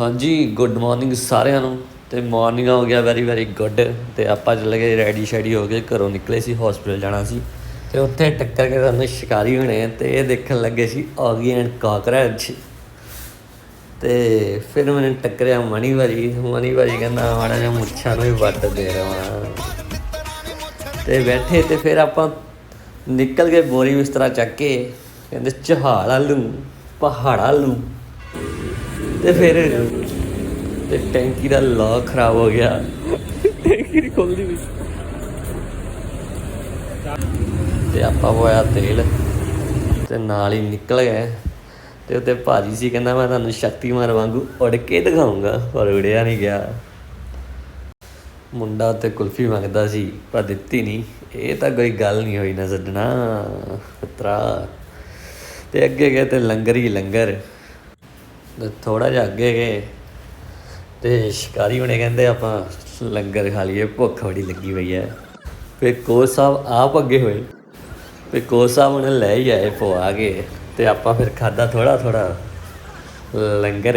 ਹਾਂਜੀ good morning ਸਾਰਿਆਂ ਨੂੰ। ਤੇ ਮਾਰਨਿੰਗ ਹੋ ਗਿਆ ਵੈਰੀ ਵੈਰੀ ਗੁੱਡ ਤੇ ਆਪਾਂ ਚੱਲ ਗਏ, ਰੈਡੀ ਸ਼ੈਡੀ ਹੋ ਕੇ ਘਰੋਂ ਨਿਕਲੇ ਸੀ ਹਸਪੀਟਲ ਜਾਣਾ ਸੀ। ਤੇ ਉੱਥੇ ਟੱਕਰ ਕੇ ਸਾਨੂੰ ਸ਼ਿਕਾਰੀ ਹੋਣੇ ਤੇ ਇਹ ਦੇਖਣ ਲੱਗੇ ਸੀ ਆਗੀ ਐਂਡ ਕਾਕਰੋਚ। ਤੇ ਫਿਰ ਮੈਨੂੰ ਟੱਕਰਿਆ ਮਣੀ ਵਾਰੀ ਮਣੀ ਵਾਰੀ ਕਹਿੰਦਾ, ਮਾੜਾ ਜਿਹਾ ਮੁੱਛਾਂ ਨੂੰ ਹੀ ਵੱਟ ਦੇ ਰਵਾਂ ਤੇ ਬੈਠੇ ਤੇ ਫਿਰ ਆਪਾਂ ਨਿਕਲ ਗਏ, ਬੋਰੀ ਬਿਸਤਰਾ ਚੱਕ ਕੇ। ਕਹਿੰਦੇ ਚਹਾੜਾ ਲੂੰ ਪਹਾੜਾ ਲੂੰ ਤੇ ਫਿਰ ਤੇ ਟੈਂਕੀ ਦਾ ਲੌਕ ਖਰਾਬ ਹੋ ਗਿਆ। ਟੈਂਕੀ ਨਹੀਂ ਖੁੱਲਦੀ ਵੀ। ਤੇ ਆਪਾਂ ਹੋਇਆ ਤੇਲ ਤੇ ਨਾਲ ਹੀ ਨਿਕਲ ਗਏ। ਤੇ ਉੱਤੇ ਭਾਜੀ ਸੀ ਕਹਿੰਦਾ ਮੈਂ ਤੁਹਾਨੂੰ ਸ਼ਕਤੀਮਾਨ ਵਾਂਗੂ ਉੜ ਕੇ ਦਿਖਾਉਂਗਾ ਪਰ ਉੜਿਆ ਨਹੀਂ ਗਿਆ। ਮੁੰਡਾ ਤੇ ਕੁਲਫੀ ਮੰਗਦਾ ਸੀ ਪਰ ਦਿੱਤੀ ਨਹੀਂ। ਇਹ ਤਾਂ ਕੋਈ ਗੱਲ ਨਹੀਂ ਹੋਈ ਨਾ ਸੱਜਣਾ। ਪੁੱਤਰਾ ਤੇ ਅੱਗੇ ਗਏ ਤੇ ਲੰਗਰ ਹੀ ਲੰਗਰ। ਤੇ ਥੋੜਾ ਜਿਹਾ ਅੱਗੇ ਗਏ ਤੇ ਸ਼ਿਕਾਰੀ ਹੁਣੇ ਕਹਿੰਦੇ ਆਪਾਂ ਲੰਗਰ ਖਾ ਲਈਏ ਭੁੱਖ ਬੜੀ ਲੱਗੀ ਹੋਈ ਹੈ। ਫਿਰ ਕੋਚ ਸਾਹਿਬ ਆਪ ਅੱਗੇ ਹੋਏ। ਫਿਰ ਕੋਚ ਸਾਹਿਬ ਉਹਨੇ ਲੈ ਹੀ ਆਏ ਪਵਾ ਕੇ ਤੇ ਆਪਾਂ ਫਿਰ ਖਾਦਾ ਥੋੜਾ ਥੋੜਾ ਲੰਗਰ।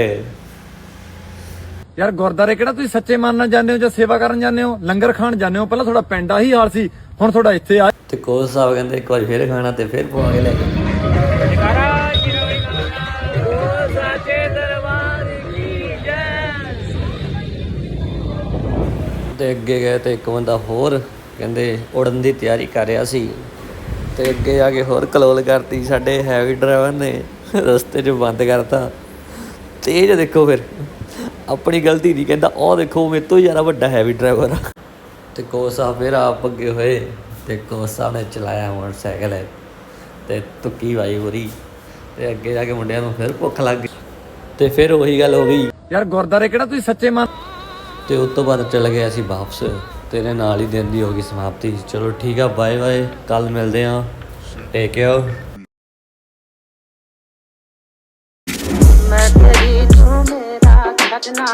ਯਾਰ ਗੁਰਦਾਰੇ ਕਿਹੜਾ ਤੁਸੀਂ ਸੱਚੇ ਮਨ ਨਾਲ ਜਾਂਦੇ ਹੋ ਜਾਂ ਸੇਵਾ ਕਰਨ ਜਾਂਦੇ ਹੋ? ਲੰਗਰ ਖਾਣ ਜਾਂਦੇ ਹੋ? ਪਹਿਲਾਂ ਤੁਹਾਡਾ ਪਿੰਡ ਆਹੀ ਹਾਲ ਸੀ ਹੁਣ ਤੁਹਾਡਾ ਇੱਥੇ ਆ। ਤੇ ਕੋਚ ਸਾਹਿਬ ਕਹਿੰਦੇ ਇੱਕ ਵਾਰੀ ਫਿਰ ਖਾਣਾ ਤੇ ਫਿਰ ਪਵਾ ਕੇ ਲੈ ਗਏ ਤੇ ਅੱਗੇ ਗਏ ਤੇ ਇੱਕ ਬੰਦਾ ਹੋਰ ਕਹਿੰਦੇ ਉੜਨ ਦੀ ਤਿਆਰੀ ਕਰ ਰਿਹਾ ਸੀ ਤੇ ਅੱਗੇ ਆ ਕੇ ਹੋਰ ਕਲੋਲ ਕਰਤੀ ਸਾਡੇ ਹੈਵੀ ਡਰਾਈਵਰ ਨੇ, ਰਸਤੇ 'ਚ ਬੰਦ ਕਰਤਾ। ਤੇਜ ਦੇਖੋ ਫਿਰ, ਆਪਣੀ ਗਲਤੀ ਨਹੀਂ ਕਹਿੰਦਾ ਉਹ ਦੇਖੋ ਮੇਰੇ ਤੋਂ ਜ਼ਿਆਦਾ ਵੱਡਾ ਹੈਵੀ ਡਰਾਈਵਰ ਆ। ਤੇ ਕੋਚ ਫਿਰ ਆਪ ਅੱਗੇ ਹੋਏ ਤੇ ਕੋਚ ਨੇ ਚਲਾਇਆ ਮੋਟਰਸਾਈਕਲ ਤੇ ਤੁੱਕੀ ਵਾਈ ਹੋਰੀ ਤੇ ਅੱਗੇ ਜਾ ਕੇ ਮੁੰਡਿਆਂ ਨੂੰ ਫਿਰ ਭੁੱਖ ਲੱਗ ਗਈ। ਤੇ ਫਿਰ ਉਹੀ ਗੱਲ ਹੋ ਗਈ। ਯਾਰ ਗੁਰਦਾਰੇ ਕਿਹੜਾ ਤੁਸੀਂ ਸੱਚੇ ਮਨ ਤੇ ਉਸ ਤੋਂ ਬਾਅਦ ਚਲੇ ਗਏ ਅਸੀਂ ਵਾਪਸ ਤੇਰੇ ਨਾਲ ਹੀ ਦਿਨ ਦੀ ਹੋ ਗਈ ਸਮਾਪਤੀ। ਚਲੋ ਠੀਕ ਆ ਬਾਏ ਬਾਏ ਕੱਲ ਮਿਲਦੇ ਆ ਟੇਕ ਕੇਅਰ ਮੈਂ ਤੇਰੀ ਤੂੰ ਮੇਰਾ ਸਜਣਾ